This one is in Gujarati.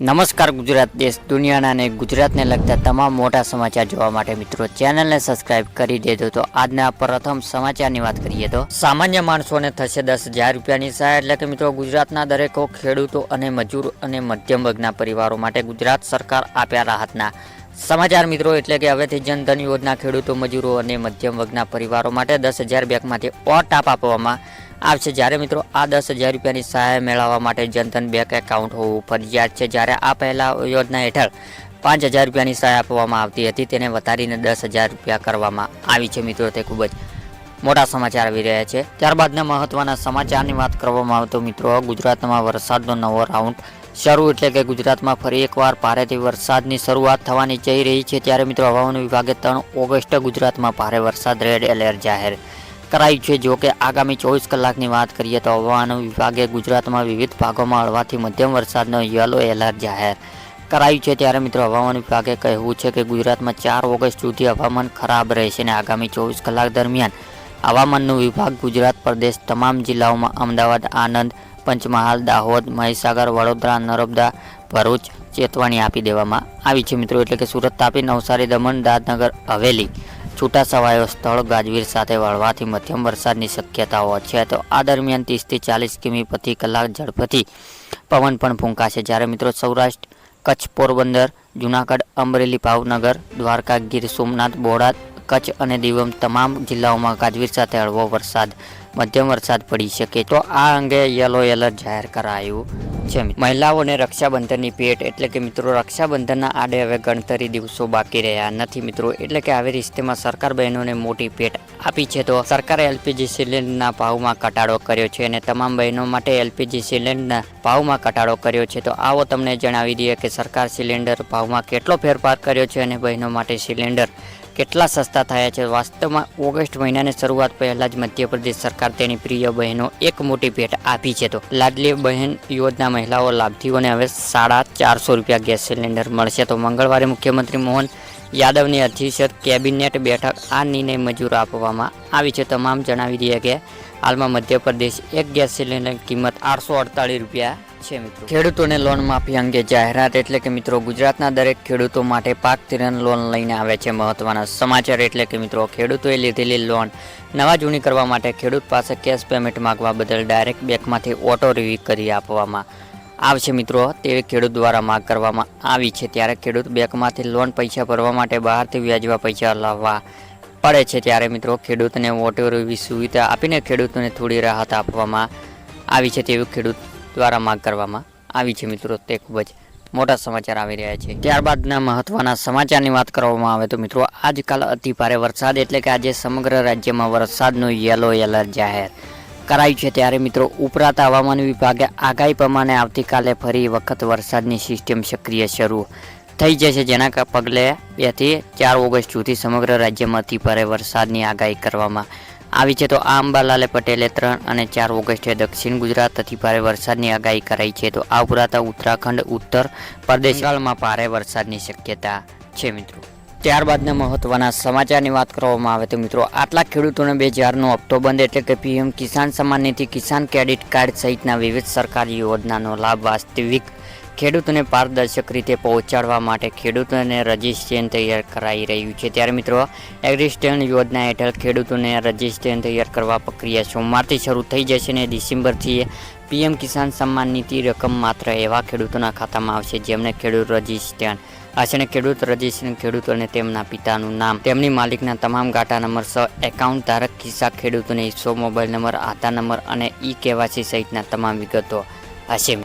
નમસ્કાર ગુજરાત દેશ દુનિયાના અને ગુજરાતને લગતા તમામ મોટા સમાચાર જોવા માટે મિત્રો ચેનલને સબસ્ક્રાઇબ કરી દેજો. તો આજના પ્રથમ સમાચારની વાત કરીએ તો સામાન્ય માણસોને થશે દસ હજાર રૂપિયાની સહાય. એટલે કે મિત્રો ગુજરાતના દરેકો ખેડૂતો અને મજૂર અને મધ્યમ વર્ગના પરિવારો માટે ગુજરાત સરકાર આપ્યા રાહતના સમાચાર મિત્રો. એટલે કે હવેથી જનધન યોજના ખેડૂતો, મજૂરો અને મધ્યમ વર્ગના પરિવારો માટે દસ હજાર બેંકમાંથી ઓટાપ આપવામાં આવશે. જ્યારે મિત્રો આ દસ હજાર રૂપિયાની સહાય મેળવવા માટે જનધન બેંક એકાઉન્ટ હોવું ફરજિયાત છે. જ્યારે આ પહેલા યોજના હેઠળ પાંચ હજાર રૂપિયાની સહાય આપવામાં આવતી હતી, તેને વધારીને દસ હજાર રૂપિયા કરવામાં આવી છે. મિત્રો, તે ખૂબ જ મોટા સમાચાર આવી રહ્યા છે. ત્યારબાદના મહત્વના સમાચારની વાત કરવામાં આવે તો મિત્રો, ગુજરાતમાં વરસાદનો નવો રાઉન્ડ શરૂ એટલે કે ગુજરાતમાં ફરી એકવાર ભારેથી વરસાદની શરૂઆત થવાની જઈ રહી છે. ત્યારે મિત્રો, હવામાન વિભાગે ત્રણ ઓગસ્ટ ગુજરાતમાં ભારે વરસાદ, રેડ એલર્ટ જાહેર કરાયું છે. જો કે આગામી ચોવીસ કલાકની વાત કરીએ તો હવામાન વિભાગે ગુજરાતમાં વિવિધ ભાગોમાં હળવાથી મધ્યમ વરસાદનો યલો એલર્ટ જાહેર કરાયું છે. ત્યારે મિત્રો હવામાન વિભાગે કહેવું છે કે ગુજરાતમાં ચાર ઓગસ્ટ સુધી હવામાન ખરાબ રહેશે અને આગામી ચોવીસ કલાક દરમિયાન હવામાનનું વિભાગ ગુજરાત પ્રદેશ તમામ જિલ્લાઓમાં અમદાવાદ આનંદ પંચમહાલ, દાહોદ, મહીસાગર, વડોદરા, નર્મદા, ભરૂચ ચેતવણી આપી દેવામાં આવી છે. મિત્રો, એટલે કે સુરત તાપી, નવસારી, દમણ, દાદનગર, હવેલી છૂટાછવાયો સ્થળ ગાજવીર સાથે વળવાથી મધ્યમ વરસાદની શક્યતાઓ છે. તો આ દરમિયાન ત્રીસથી ચાલીસ કિમી પ્રતિ કલાક ઝડપથી પવન પણ ફૂંકાશે. જ્યારે મિત્રો સૌરાષ્ટ્ર, કચ્છ પોરબંદર, જુનાગઢ, અમરેલી, ભાવનગર, દ્વારકા, ગીર સોમનાથ, બોટાદ કચ્છ અને દીવમ તમામ જિલ્લાઓમાં ગાજવીજ સાથે હળવો વરસાદ, મધ્યમ વરસાદ પડી શકે તો આ અંગે યલો એલર્ટ જાહેર કરાયું. છે મહિલાઓને રક્ષાબંધનની ભેટ એટલે કે મિત્રો રક્ષાબંધનના આડે હવે ગણતરી દિવસો બાકી રહ્યા નથી મિત્રો. એટલે કે આવી રિશ્તેમાં સરકાર બહેનોને મોટી ભેટ આપી છે તો સરકારે એલપીજી સિલિન્ડરના ભાવમાં ઘટાડો કર્યો છે અને તમામ બહેનો માટે એલપીજી સિલિન્ડરના ભાવમાં ઘટાડો કર્યો છે. તો આવો તમને જણાવી દઈએ કે સરકાર સિલિન્ડર ભાવમાં કેટલો ફેરફાર કર્યો છે અને બહેનો માટે સિલિન્ડર કેટલા સસ્તા થયા છે? વાસ્તવમાં ઓગસ્ટ મહિનાની શરૂઆત પહેલા જ મધ્યપ્રદેશ સરકાર તેની પ્રિય બહેનો એક મોટી ભેટ આપી છે તો લાડલી બહેન યોજના મહિલાઓ લાભથીઓને હવે સાડા ચારસો રૂપિયા ગેસ સિલિન્ડર મળશે તો મંગળવારે મુખ્યમંત્રી મોહન યાદવની અધ્યક્ષત કેબિનેટ બેઠક આ નિર્ણય મંજૂર આપવામાં આવી છે. તમામ જણાવી દઈએ કે હાલમાં મધ્યપ્રદેશ એક ગેસ સિલિન્ડર કિંમત આઠસો અડતાલીસ રૂપિયા છે, મિત્રો. ખેડૂતોને લોન માફી અંગે જાહેરાત એટલે કે મિત્રો ગુજરાતના દરેક ખેડૂતો માટે પાક તિરણ લોન લઈને આવે છે મહત્વના સમાચાર એટલે કે મિત્રો ખેડૂતોએ લીધેલી લોન નવા જૂની કરવા માટે ખેડૂત પાસે કેશ પેમેન્ટ માંગવા બદલ ડાયરેક્ટ બેંકમાંથી ઓટો રિવ્યુ કરી આપવામાં આવશે, મિત્રો. તેવી ખેડૂત દ્વારા માગ કરવામાં આવી છે. ત્યારે ખેડૂત બેંકમાંથી લોન પૈસા ભરવા માટે બહારથી વ્યાજવા પૈસા લાવવા પડે છે. ત્યારે મિત્રો ખેડૂતને ઓટો રિવ્યુ સુવિધા આપીને ખેડૂતોને થોડી રાહત આપવામાં આવી છે તેવું ખેડૂત દ્વારા માગ કરવામાં આવી છે મિત્રો. તે ખૂબ જ મોટા સમાચાર આવી રહ્યા છે. ત્યારબાદના મહત્વના સમાચારની વાત કરવામાં આવે તો મિત્રો, આજકાલ અતિ ભારે વરસાદ એટલે કે આજે સમગ્ર રાજ્યમાં વરસાદનું યલો એલર્ટ જાહેર કરાયું છે. ત્યારે મિત્રો, ઉપરાંત હવામાન વિભાગે આગાહી પ્રમાણે આવતીકાલે ફરી વખત વરસાદની સિસ્ટમ સક્રિય શરૂ થઈ જશે, જેના પગલે બેથી ચાર ઓગસ્ટ સુધી સમગ્ર રાજ્યમાં અતિ ભારે વરસાદની આગાહી કરવામાં આવી છે તો આ અંબાલાલે પટેલે ત્રણ અને ચાર ઓગસ્ટે દક્ષિણ ગુજરાત અતિ ભારે વરસાદની આગાહી કરાઈ છે તો આ ઉપરાંત ઉત્તરાખંડ, ઉત્તર પ્રદેશ બંગાળમાં ભારે વરસાદની શક્યતા છે મિત્રો. ત્યારબાદના મહત્વના સમાચારની વાત કરવામાં આવે તો મિત્રો, આટલા ખેડૂતોને બે હજારનો હપ્તો બંધ એટલે કે પીએમ કિસાન સન્માન નિધિ કિસાન ક્રેડિટ કાર્ડ સહિતના વિવિધ સરકારી યોજનાનો લાભ વાસ્તવિક ખેડૂતોને પારદર્શક રીતે પહોંચાડવા માટે ખેડૂતોને રજિસ્ટ્રેશન તૈયાર કરાઈ રહ્યું છે. ત્યારે મિત્રો, એગ્રીસ્ટેન યોજના હેઠળ ખેડૂતોને રજિસ્ટ્રેશન તૈયાર કરવા પ્રક્રિયા સોમવારથી શરૂ થઈ જશે અને ડિસેમ્બરથી પીએમ કિસાન સન્માન નિધિ રકમ માત્ર એવા ખેડૂતોના ખાતામાં આવશે જેમને ખેડૂત રજિસ્ટ્રેશન આશરે અને ખેડૂત રજિસ્ટ્રેશન ખેડૂતોને તેમના પિતાનું નામ. તેમની માલિકના તમામ ગાટા નંબર સહ એકાઉન્ટ ધારક, ખિસ્સા ખેડૂતોને હિસ્સો મોબાઈલ નંબર, આધાર નંબર અને ઈ કેવાસી સહિતના તમામ વિગતો હશે.